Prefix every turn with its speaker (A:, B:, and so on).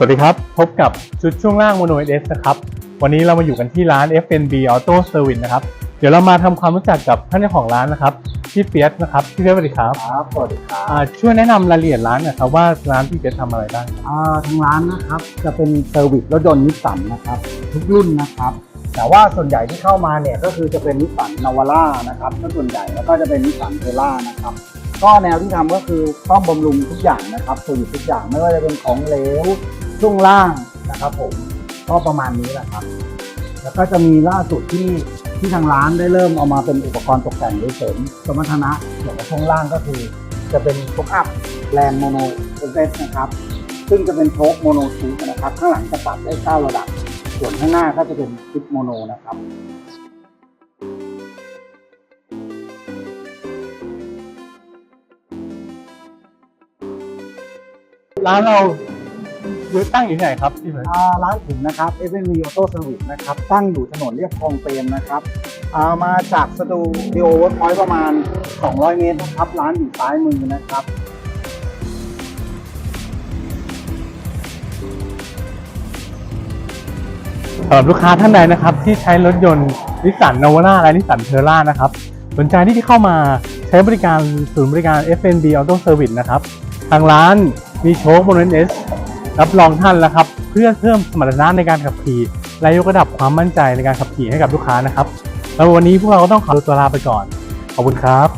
A: สวัสดีครับ พบกับชุดช่วงล่าง Mono S นะครับ วันนี้เรามาอยู่กันที่ร้าน FNB Auto Service นะครับ เดี๋ยวเรามาทำความรู้จักกับท่านเจ้าของร้านนะครับพี่เปียสนะครับพี่เปียสสวัสดีครับ
B: ครับสวัสดีครับ
A: อ่าช่วยแนะนำรายละเอียดร้านหน่อยครับว่าร้านพี่เปียสทำอะไรบ้างครับ
B: อ่าทางร้านนะครับจะเป็นเซอร์วิสรถยนต์นิสสันนะครับทุกรุ่นนะครับ แต่ว่าส่วนใหญ่ที่เข้ามาเนี่ยก็คือจะเป็นนิสสันนาวาร่านะครับถ้าส่วนใหญ่แล้วก็จะเป็นนิสสันเทล่านะครับก็แนวที่ทำก็คือซ่อมบำรุงทุกอย่างนะครับเซอร์วิสทุกอย่างไม่ว่าจะเป็นของเหลว ช่วงล่างนะครับผมก็ประมาณนี้แหละครับ แล้วก็จะมีล่าสุดที่ที่ทางร้านได้เริ่มเอามาเป็นอุปกรณ์ตกแต่งโดยเสริมสมรรถนะเกี่ยวกับช่วงล่างก็คือ จะเป็นโชคอัพแลนโมโนเอเสนะครับ ซึ่งจะเป็นโชคโมโนชูนะครับ ข้างหลังจะปรับได้9ระดับ ส่วนข้างหน้าก็จะเป็นชิปโมโนนะครับ
A: ร้านเรา อยู่ตั้งอยู่ที่ไหนครับพี่เปียส
B: อ่าร้านผมนะครับ f n v Auto Service นะครับ ตั้งอยู่ถนนเรียบคลองเปรมนะครับอ่ามาจากสตูดิโอเวิร์คพอยต์ประมาณ 200 เมตรนะครับ ร้านอยู่ซ้ายมือนะครับ
A: สำหรับลูกค้าท่านใดนะครับที่ใช้รถยนต์นิสสันนาวาร่าและนิสสันเทอร่านะครับสนใจที่จะเข้ามาใช้บริการศูนย์บริการ FNB Auto Service นะครับ ทางร้านมีโชคโมเนส รับรองท่านแล้วครับ เพื่อเพิ่มสมรรถนะในการขับขี่และยกระดับความมั่นใจในการขับขี่ให้กับลูกค้านะครับแล้ววันนี้พวกเราก็ต้องขอตัวลาไปก่อน ขอบคุณครับ